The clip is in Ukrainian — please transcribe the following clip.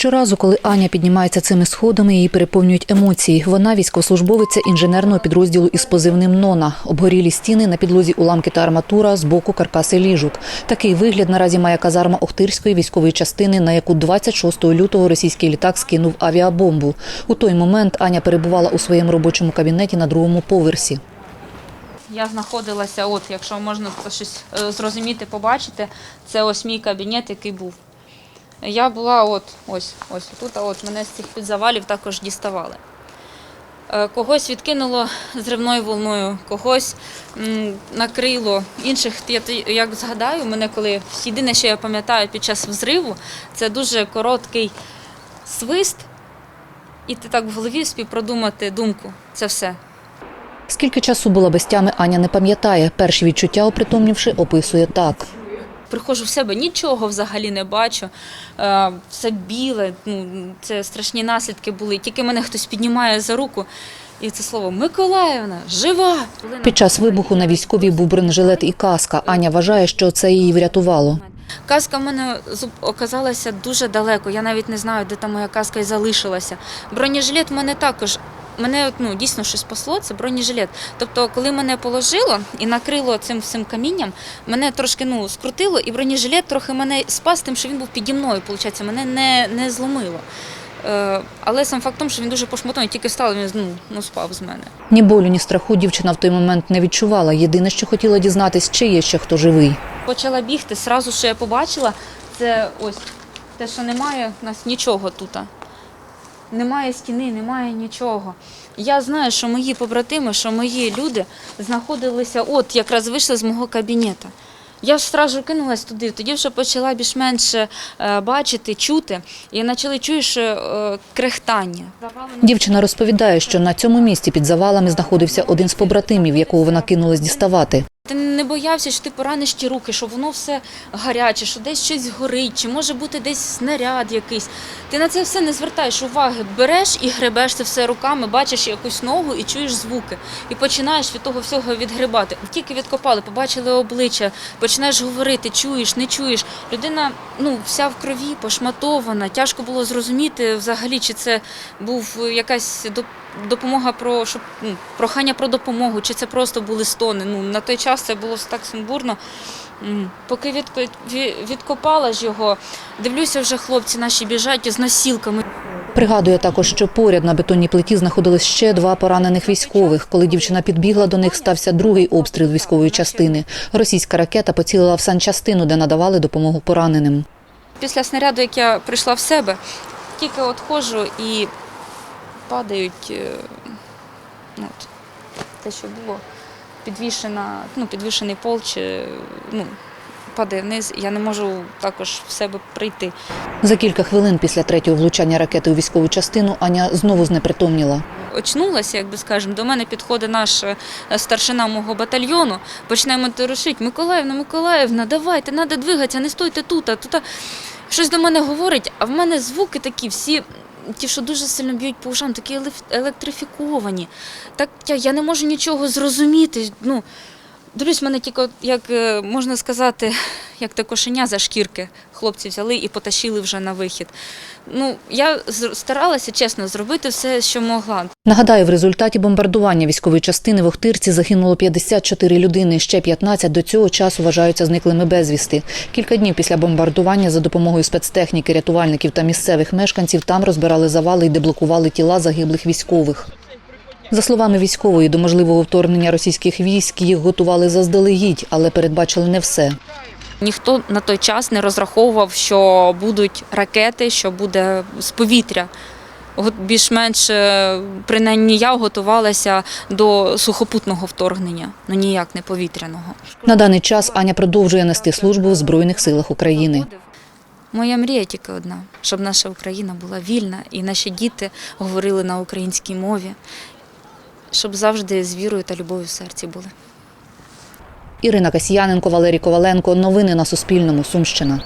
Щоразу, коли Аня піднімається цими сходами, її переповнюють емоції. Вона військовослужбовиця інженерного підрозділу із позивним Нона. Обгорілі стіни на підлозі уламки та арматура з боку каркаси ліжок. Такий вигляд наразі має казарма Охтирської військової частини, на яку 26 лютого російський літак скинув авіабомбу. У той момент Аня перебувала у своєму робочому кабінеті на другому поверсі. Я знаходилася, от, якщо можна щось е, зрозуміти, побачити, це ось мій кабінет, який був. Я була от, ось, ось тут, а от мене з цих підзавалів також діставали. Е, Когось відкинуло зривною волною, когось накрило. Інших, я як згадаю, мене коли єдине, що я пам'ятаю під час взриву, це дуже короткий свист, і ти так в голові спів продумати думку. Це все. Скільки часу була без тями, Аня не пам'ятає. Перші відчуття, опритомнівши, описує так. Приходжу в себе, нічого взагалі не бачу. Е, Все біле, ну, це страшні наслідки були. Тільки мене хтось піднімає за руку, і це слово Миколаївна, жива! Під час вибуху на військовій був бронежилет і каска. Аня вважає, що це її врятувало. Казка в мене оказалася дуже далеко. Я навіть не знаю, де там моя казка і залишилася. Бронежилет в мене також. Мене ну, дійсно щось спасло, це бронежилет. Тобто, коли мене положило і накрило цим всім камінням, мене трошки ну, скрутило, і бронежилет трохи мене спас тим, що він був піді мною, виходить, мене не, не зломило. Е, але сам факт тому, що він дуже пошмотований, тільки стало, він ну, ну, спав з мене. Ні болю, ні страху дівчина в той момент не відчувала. Єдине, що хотіла дізнатись, чи є ще хто живий. Почала бігти. Сразу, що я побачила, це ось те, що немає у нас нічого тут. Немає стіни, немає нічого. Я знаю, що мої побратими, що мої люди знаходилися, от якраз вийшли з мого кабінету. Я ж одразу кинулась туди, тоді вже почала більш-менш е, бачити, чути, і почали чуєш е, крехтання. Дівчина розповідає, що на цьому місці під завалами знаходився один з побратимів, якого вона кинулась діставати. Ти не боявся, що ти пораниш ті руки, що воно все гаряче, що десь щось горить, чи може бути десь снаряд якийсь. Ти на це все не звертаєш уваги. Береш і гребеш це все руками, бачиш якусь ногу і чуєш звуки. І починаєш від того всього відгрибати. Тільки відкопали, побачили обличчя, починаєш говорити, чуєш, не чуєш. Людина ну, вся в крові, пошматована. Тяжко було зрозуміти взагалі, чи це був якась допомога про щоб ну, прохання про допомогу, чи це просто були стони. Ну на той час це було так сумбурно. Поки відко- ві- відкопала ж його, дивлюся, вже хлопці наші біжать з носілками. Пригадує також, що поряд на бетонній плиті знаходились ще два поранених військових. Коли дівчина підбігла до них, стався другий обстріл військової частини. Російська ракета поцілила в санчастину, де надавали допомогу пораненим. Після снаряду, як я прийшла в себе, тільки от ходжу і падають е, ну, от, те, що було, підвішена, ну, підвішений пол, чи ну, падає вниз, я не можу також в себе прийти. За кілька хвилин після третього влучання ракети у військову частину Аня знову знепритомніла. Очнулася, як би скажемо, до мене підходить наш е, старшина мого батальйону, починаємо торушити. Миколаївна, Миколаївна, давайте, треба двигатися, не стойте тут, а тут. Щось до мене говорить, а в мене звуки такі всі. Ті, що дуже сильно б'ють по ушам, такі електрифіковані. Так я, не можу нічого зрозуміти. Ну, дивлюсь, мене тільки, як е, можна сказати, як те кошеня за шкірки хлопці взяли і потащили вже на вихід. Ну, я старалася, чесно, зробити все, що могла. Нагадаю, в результаті бомбардування військової частини в Охтирці загинуло 54 людини. Ще 15 до цього часу вважаються зниклими безвісти. Кілька днів після бомбардування за допомогою спецтехніки, рятувальників та місцевих мешканців там розбирали завали і деблокували тіла загиблих військових. За словами військової, до можливого вторгнення російських військ їх готували заздалегідь, але передбачили не все. Ніхто на той час не розраховував, що будуть ракети, що буде з повітря. Більш-менш, е, принаймні я готувалася до сухопутного вторгнення, ну ніяк не повітряного. На даний час Аня продовжує нести службу в Збройних силах України. Моя мрія тільки одна, щоб наша Україна була вільна і наші діти говорили на українській мові, щоб завжди з вірою та любов'ю в серці були. Ірина Касьяненко, Валерій Коваленко. Новини на Суспільному. Сумщина.